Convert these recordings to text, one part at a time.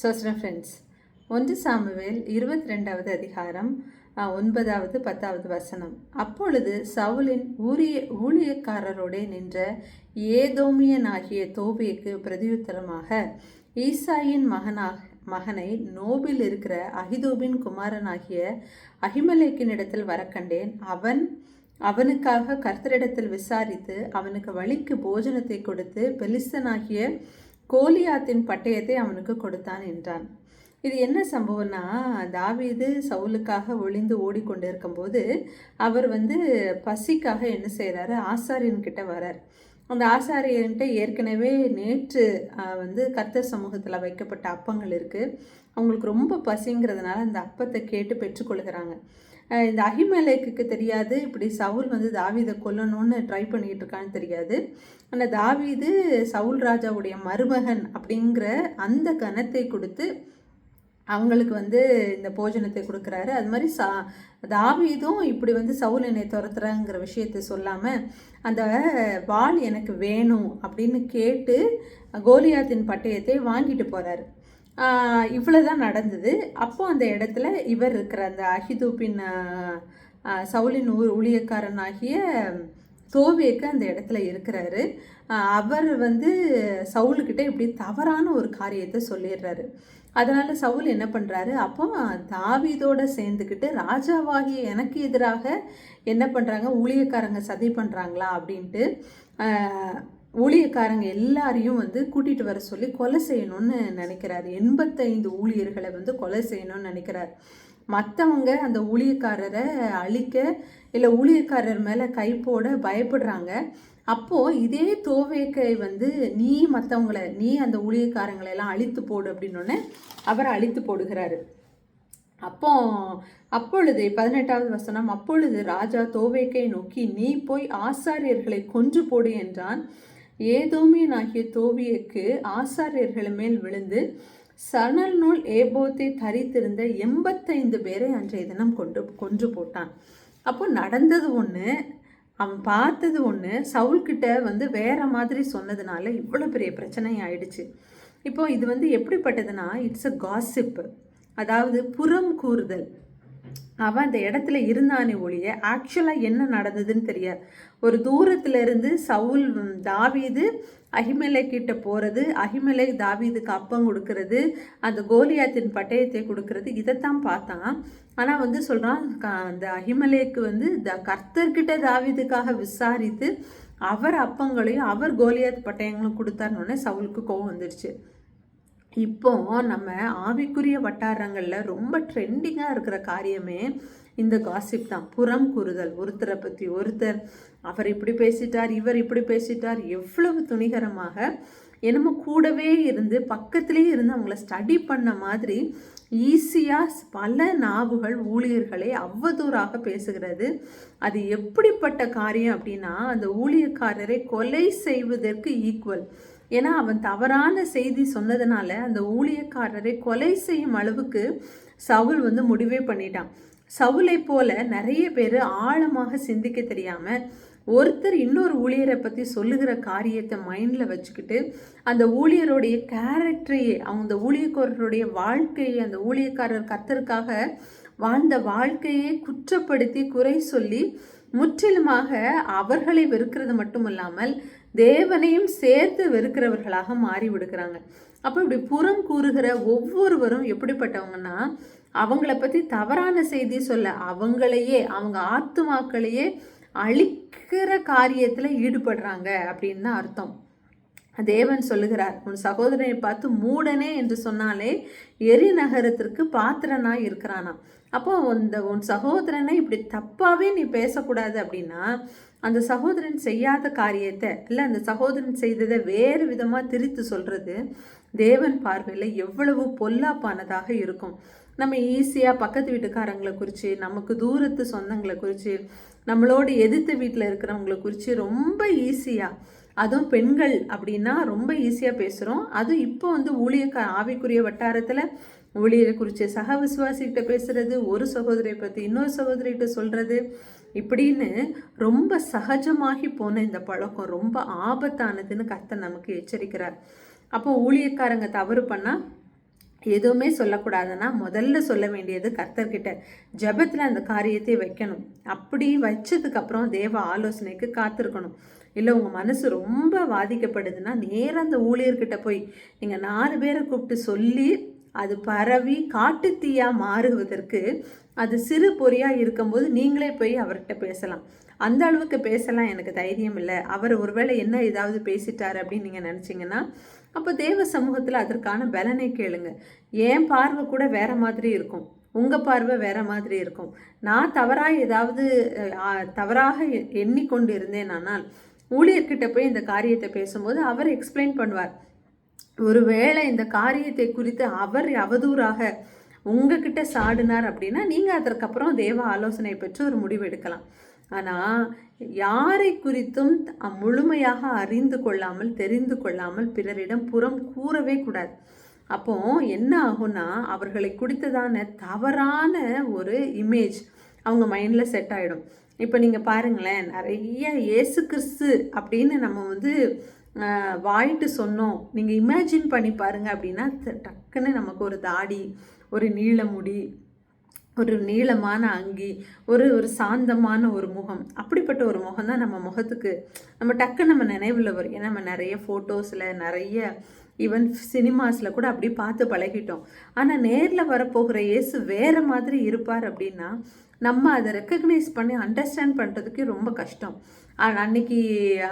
சோஸ்ரம் friends ஒன்று Samuel இருபத்தி ரெண்டாவது அதிகாரம் ஒன்பதாவது பத்தாவது வசனம். அப்பொழுது சவுலின் ஊரிய ஊழியக்காரரோடே நின்ற ஏதோமியனாகிய தோபியக்கு பிரதியுத்தரமாக ஈசாயின் மகனாக மகனை நோபில் இருக்கிற அகிதோபின் குமாரனாகிய அகிமலேக்கினிடத்தில் வரக்கண்டேன். அவன் அவனுக்காக கர்த்தரிடத்தில் விசாரித்து அவனுக்கு வழிக்கு போஜனத்தை கொடுத்து பெலிஸ்தனாகிய கோலியாத்தின் பட்டயத்தை அவனுக்கு கொடுத்தான் என்றான். இது என்ன சம்பவம்னா தாவீது சவுலுக்காக ஒளிந்து ஓடிக்கொண்டிருக்கும்போது அவர் வந்து பசிக்காக என்ன செய்கிறாரு ஆசாரியன் கிட்ட வரார் அந்த ஆசாரியன்ட்ட ஏற்கனவே நேற்று வந்து கர்த்தர் சமூகத்தில் வைக்கப்பட்ட அப்பங்கள் இருக்குது அவங்களுக்கு ரொம்ப பசிங்கிறதுனால அந்த அப்பத்தை கேட்டு பெற்றுக்கொள்கிறாங்க. இந்த அகிமேலைக்கு தெரியாது. இப்படி சவுல் வந்து தாவீதை கொல்லணும்னு ட்ரை பண்ணிகிட்டு இருக்கான்னு தெரியாது. ஆனால் தாவீது சவுல் ராஜாவுடைய மருமகன் அப்படிங்கிற அந்த கணத்தை கொடுத்து அவங்களுக்கு வந்து இந்த போஜனத்தை கொடுக்குறாரு. அது மாதிரி சா தாவீதும் இப்படி வந்து சவுல் என்னை துரத்துறாங்கிற விஷயத்தை சொல்லாமல் அந்த வாள் எனக்கு வேணும் அப்படின்னு கேட்டு கோலியாத்தின் பட்டயத்தை வாங்கிட்டு போகிறாரு இவ்வளோ தான் நடந்தது. அப்போ அந்த இடத்துல இவர் இருக்கிற அந்த அஹிதூப்பின் சவுலின் ஊர் ஊழியக்காரனாகிய தோவேக்கு அந்த இடத்துல இருக்கிறாரு. அவர் வந்து சவுலுக்கிட்ட இப்படி தவறான ஒரு காரியத்தை சொல்லிடுறாரு. அதனால் சவுல் என்ன பண்ணுறாரு அப்போ தாவீதோட சேர்ந்துக்கிட்டு ராஜாவாகிய எனக்கு எதிராக என்ன பண்ணுறாங்க ஊழியக்காரங்க சதி பண்ணுறாங்களா அப்படின்ட்டு ஊழியக்காரங்க எல்லாரையும் வந்து கூட்டிகிட்டு வர சொல்லி கொலை செய்யணும்னு நினைக்கிறாரு. எண்பத்தைந்து ஊழியர்களை வந்து கொலை செய்யணும்னு நினைக்கிறார். மற்றவங்க அந்த ஊழியக்காரரை அழிக்க இல்லை ஊழியக்காரர் மேலே கை போட பயப்படுறாங்க. அப்போது இதே தோவேக்கை வந்து நீ மற்றவங்களை நீ அந்த ஊழியக்காரங்களெல்லாம் அழித்து போடு அப்படின்னோடனே அவர் அழித்து போடுகிறாரு. அப்போ அப்பொழுது பதினெட்டாவது வசனம் அப்பொழுது ராஜா தோவேக்கை நோக்கி நீ போய் ஆசாரியர்களை கொன்று போடு என்றான். ஏதோமியனாகிய தோவியக்கு ஆசாரியர்கள் மேல் விழுந்து சணல் நூல் ஏபோத்தை தரித்திருந்த எண்பத்தைந்து பேரை அன்றைய தினம் கொண்டு கொன்று போட்டான். அப்போ நடந்தது ஒன்று அவன் பார்த்தது ஒன்று சவுல்கிட்ட வந்து வேற மாதிரி சொன்னதுனால இவ்வளோ பெரிய பிரச்சனை ஆயிடுச்சு. இப்போ இது வந்து எப்படிப்பட்டதுன்னா இட்ஸ் அ காசிப்பு அதாவது புறம் கூறுதல். அவன் அந்த இடத்துல இருந்தானே ஒழிய ஆக்சுவலாக என்ன நடந்ததுன்னு தெரியாது. ஒரு தூரத்துலேருந்து சவுல் தாவீது அகிமலை கிட்ட போகிறது அகிமலை தாவீதுக்கு அப்பம் கொடுக்கறது அந்த கோலியாத்தின் பட்டயத்தை கொடுக்கறது இதைத்தான் பார்த்தான். ஆனால் வந்து சொல்கிறான் அந்த அகிமலைக்கு வந்து த கர்த்தர்கிட்ட தாவீதுக்காக விசாரித்து அவர் அப்பங்களையும் அவர் கோலியாத் பட்டயங்களும் கொடுத்தாருன்னொடனே சவுலுக்கு கோவம் வந்துடுச்சு இப்போ நம்ம ஆவிக்குரிய வட்டாரங்களில் ரொம்ப ட்ரெண்டிங்காக இருக்கிற காரியமே இந்த காசிப் தான். புறம் கூறுதல் ஒருத்தரை பற்றி ஒருத்தர் அவர் இப்படி பேசிட்டார் இவர் இப்படி பேசிட்டார் எவ்வளவு துணிகரமாக என்னமோ கூடவே இருந்து பக்கத்துலேயே இருந்து அவங்கள ஸ்டடி பண்ண மாதிரி ஈஸியாக பல நாவுகள் ஊழியர்களை அவ்வதூறாக பேசுகிறது. அது எப்படிப்பட்ட காரியம் அப்படின்னா அந்த ஊழியக்காரரை கொலை செய்வதற்கு ஈக்குவல் ஏன்னா அவன் தவறான செய்தி சொன்னதுனால அந்த ஊழியக்காரரை கொலை செய்யும் அளவுக்கு சவுல் வந்து முடிவே பண்ணிட்டான். சவுலை போல நிறைய பேர் ஆழமாக சிந்திக்க தெரியாம ஒருத்தர் இன்னொரு ஊழியரை பற்றி சொல்லுகிற காரியத்தை மைண்டில் வச்சுக்கிட்டு அந்த ஊழியருடைய கேரக்டரையே அந்த ஊழியக்காரருடைய வாழ்க்கையை அந்த ஊழியக்காரர் கத்தருக்காக வாழ்ந்த வாழ்க்கையை குற்றப்படுத்தி குறை சொல்லி முற்றிலுமாக அவர்களை வெறுக்கிறது மட்டும் இல்லாமல் தேவனையும் சேர்த்து வெறுக்கிறவர்களாக மாறி விடுக்கிறாங்க. அப்போ இப்படி புறம் கூறுகிற ஒவ்வொருவரும் எப்படிப்பட்டவங்கன்னா அவங்கள பற்றி தவறான செய்தி சொல்ல அவங்களையே அவங்க ஆத்துமாக்களையே அழிக்கிற காரியத்தில் ஈடுபடுறாங்க அப்படின்னு தான் அர்த்தம். தேவன் சொல்லுகிறார் உன் சகோதரனை பார்த்து மூடனே என்று சொன்னாலே எரி நகரத்திற்கு பாத்திரனாய் இருக்கிறானா அப்போ இந்த உன் சகோதரனை இப்படி தப்பாகவே நீ பேசக்கூடாது அப்படின்னா அந்த சகோதரன் செய்யாத காரியத்தை இல்லை அந்த சகோதரன் செய்ததை வேறு விதமாக திரித்து சொல்கிறது தேவன் பார்வையில் எவ்வளவு பொல்லாப்பானதாக இருக்கும். நம்ம ஈஸியாக பக்கத்து வீட்டுக்காரங்களை குறித்து நமக்கு தூரத்து சொந்தங்களை குறித்து நம்மளோட எதிர்த்து வீட்டில் இருக்கிறவங்கள குறித்து ரொம்ப ஈஸியாக அதுவும் பெண்கள் அப்படின்னா ரொம்ப ஈஸியாக பேசுகிறோம் அதுவும் இப்போ வந்து ஊழியக்க ஆவிக்குரிய வட்டாரத்தில் ஊழியரை குறித்து சக விசுவாசிகிட்ட பேசுகிறது ஒரு சகோதரியை பற்றி இன்னொரு சகோதரிகிட்ட சொல்கிறது இப்படின்னு ரொம்ப சகஜமாகி போன இந்த பழக்கம் ரொம்ப ஆபத்தானதுன்னு கர்த்தர் நமக்கு எச்சரிக்கிறார். அப்போ ஊழியக்காரங்க தவறு பண்ணால் எதுவுமே சொல்லக்கூடாதுன்னா முதல்ல சொல்ல வேண்டியது கர்த்தர்கிட்ட. ஜெபத்தில் அந்த காரியத்தை வைக்கணும். அப்படி வச்சதுக்கப்புறம் தேவ ஆலோசனைக்கு காத்திருக்கணும். இல்லை உங்கள் மனசு ரொம்ப பாதிக்கப்படுதுன்னா நேராக அந்த ஊழியர்கிட்ட போய் நீங்கள் நாலு பேரை கூப்பிட்டு சொல்லி அது பரவி காட்டுத்தீயாக மாறுவதற்கு அது சிறு பொறியாக இருக்கும்போது நீங்களே போய் அவர்கிட்ட பேசலாம். அந்த அளவுக்கு பேசலாம். எனக்கு தைரியம் இல்லை. அவர் ஒருவேளை என்ன ஏதாவது பேசிட்டார் அப்படின்னு நீங்கள் நினச்சிங்கன்னா அப்போ தேவ சமூகத்தில் அதற்கான பலனை கேளுங்க. ஏன் பார்வை கூட வேற மாதிரி இருக்கும். உங்கள் பார்வை வேற மாதிரி இருக்கும். நான் தவறாக ஏதாவது தவறாக எண்ணிக்கொண்டு இருந்தேன் ஆனால் ஊழியர்கிட்ட போய் இந்த காரியத்தை பேசும்போது அவர் எக்ஸ்பிளைன் பண்ணுவார். ஒருவேளை இந்த காரியத்தை குறித்து அவர் அவதூறாக உங்ககிட்ட சாடினார் அப்படின்னா நீங்கள் அதற்கப்புறம் தேவ ஆலோசனை பெற்று ஒரு முடிவு எடுக்கலாம். ஆனால் யாரை குறித்தும் முழுமையாக அறிந்து கொள்ளாமல் தெரிந்து கொள்ளாமல் பிறரிடம் புறம் கூறவே கூடாது. அப்போ என்ன ஆகும்னா அவர்களை குறித்ததான தவறான ஒரு இமேஜ் அவங்க மைண்டில் செட் ஆகிடும் இப்போ நீங்கள் பாருங்களேன் நிறைய இயேசு கிறிஸ்து அப்படின்னு நம்ம வந்து வாயிட்டு சொன்னோம். நீங்கள் இமேஜின் பண்ணி பாருங்கள் அப்படின்னா டக்குன்னு நமக்கு ஒரு தாடி ஒரு நீள முடி ஒரு நீளமான அங்கி ஒரு ஒரு சாந்தமான ஒரு முகம் அப்படிப்பட்ட ஒரு முகம் தான் நம்ம முகத்துக்கு நம்ம டக்கு நம்ம நினைவில் வரும். ஏன்னா நம்ம நிறைய ஃபோட்டோஸில் நிறைய ஈவன் சினிமாஸில் கூட அப்படி பார்த்து பழகிட்டோம். ஆனால் நேரில் வரப்போகிற இயேசு வேறு மாதிரி இருப்பார் அப்படின்னா நம்ம அதை ரெக்கக்னைஸ் பண்ணி அண்டர்ஸ்டாண்ட் பண்ணுறதுக்கு ரொம்ப கஷ்டம். அன்னைக்கு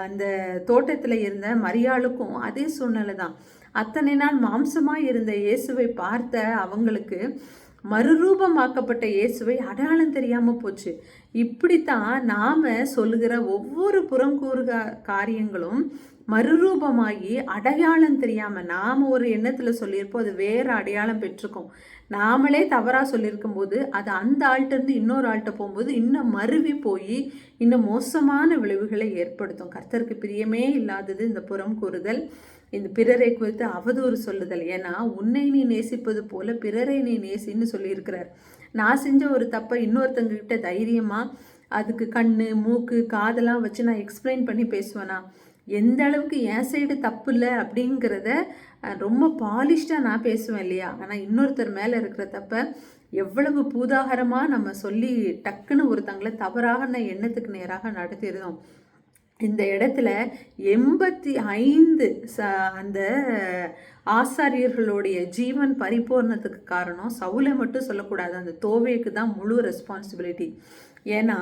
அந்த தோட்டத்தில் இருந்த மரியாளுக்கும் அதே சூழ்நிலை தான். அத்தனை நாள் மாம்சமாக இருந்த இயேசுவை பார்த்த அவங்களுக்கு மறுரூபமாக்கப்பட்ட இயேசுவை அடையாளம் தெரியாமல் போச்சு. இப்படித்தான் நாம் சொல்லுகிற ஒவ்வொரு புறங்கூறுக காரியங்களும் மறுரூபமாகி அடையாளம் தெரியாமல் நாம் ஒரு எண்ணத்தில் சொல்லியிருப்போம் அது வேறு அடையாளம் பெற்றுக்கும் நாமளே தவறாக சொல்லியிருக்கும் போது அது அந்த ஆள்கிட்டருந்து இன்னொரு ஆள்கிட்ட போகும்போது இன்னும் மருவி போய் இன்னும் மோசமான விளைவுகளை ஏற்படுத்தும். கர்த்தருக்கு பிரியமே இல்லாதது இந்த புறம் கூறுதல். இந்த பிறரை குறித்து அவதூறு சொல்லுதல். ஏன்னா உன்னை நீ நேசிப்பது போல பிறரை நீ நேசின்னு சொல்லியிருக்கிறார். நான் செஞ்ச ஒரு தப்பை இன்னொருத்தங்கக்கிட்ட தைரியமாக அதுக்கு கண் மூக்கு காதெல்லாம் வச்சு நான் எக்ஸ்பிளைன் பண்ணி பேசுவேனா? எந்த அளவுக்கு என் சைடு தப்பு இல்லை அப்படிங்கிறத ரொம்ப பாலிஷ்டாக நான் பேசுவேன் இல்லையா? ஆனால் இன்னொருத்தர் மேலே இருக்கிற தப்பை எவ்வளவு பூதாகரமாக நம்ம சொல்லி டக்குன்னு ஒருத்தங்களை தவறாக எண்ணத்துக்கு நேராக நடத்திடுதோம் இந்த இடத்துல எண்பத்தி ஐந்து ச அந்த ஆசாரியர்களுடைய ஜீவன் பரிபூர்ணத்துக்கு காரணம். சவுலை மட்டும் சொல்லக்கூடாது. அந்த தோவைக்கு தான் முழு ரெஸ்பான்சிபிலிட்டி ஏன்னா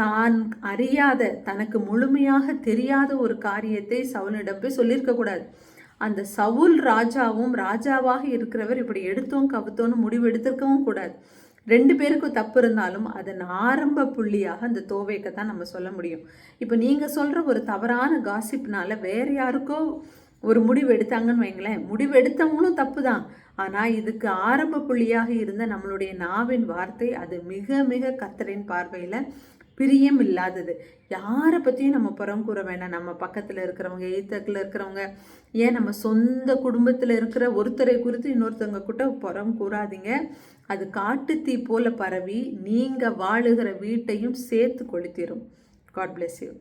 தான் அறியாத தனக்கு முழுமையாக தெரியாத ஒரு காரியத்தை சவுலிடம் போய் சொல்லியிருக்கக்கூடாது. அந்த சவுல் ராஜாவும் ராஜாவாக இருக்கிறவர் இப்படி எடுத்தோம் கவுத்தோன்னு முடிவு எடுத்திருக்கவும் கூடாது. ரெண்டு பேருக்கும் தப்பு இருந்தாலும் அதன் ஆரம்ப புள்ளியாக அந்த தோவைக்கு தான் நம்ம சொல்ல முடியும். இப்போ நீங்கள் சொல்கிற ஒரு தவறான காசிப்னால வேறு யாருக்கோ ஒரு முடிவு எடுத்தாங்கன்னு வைங்களேன் முடிவு எடுத்தவங்களும் தப்பு தான். ஆனால் இதுக்கு ஆரம்ப புள்ளியாக இருந்த நம்மளுடைய நாவின் வார்த்தை அது மிக மிக கத்தரின் பார்வையில் பிரியம் இல்லாதது யாரை பற்றியும் நம்ம புறம் கூற வேண்டாம் நம்ம பக்கத்தில் இருக்கிறவங்க எய்த்தக்கில் இருக்கிறவங்க ஏன் நம்ம சொந்த குடும்பத்தில் இருக்கிற ஒருத்தரை குறித்து இன்னொருத்தவங்க கூட புறம் கூறாதீங்க. அது காட்டுத்தீ போல பரவி நீங்கள் வாழுகிற வீட்டையும் சேர்த்து கொளுத்திடும் காட் பிளெஸ் யூ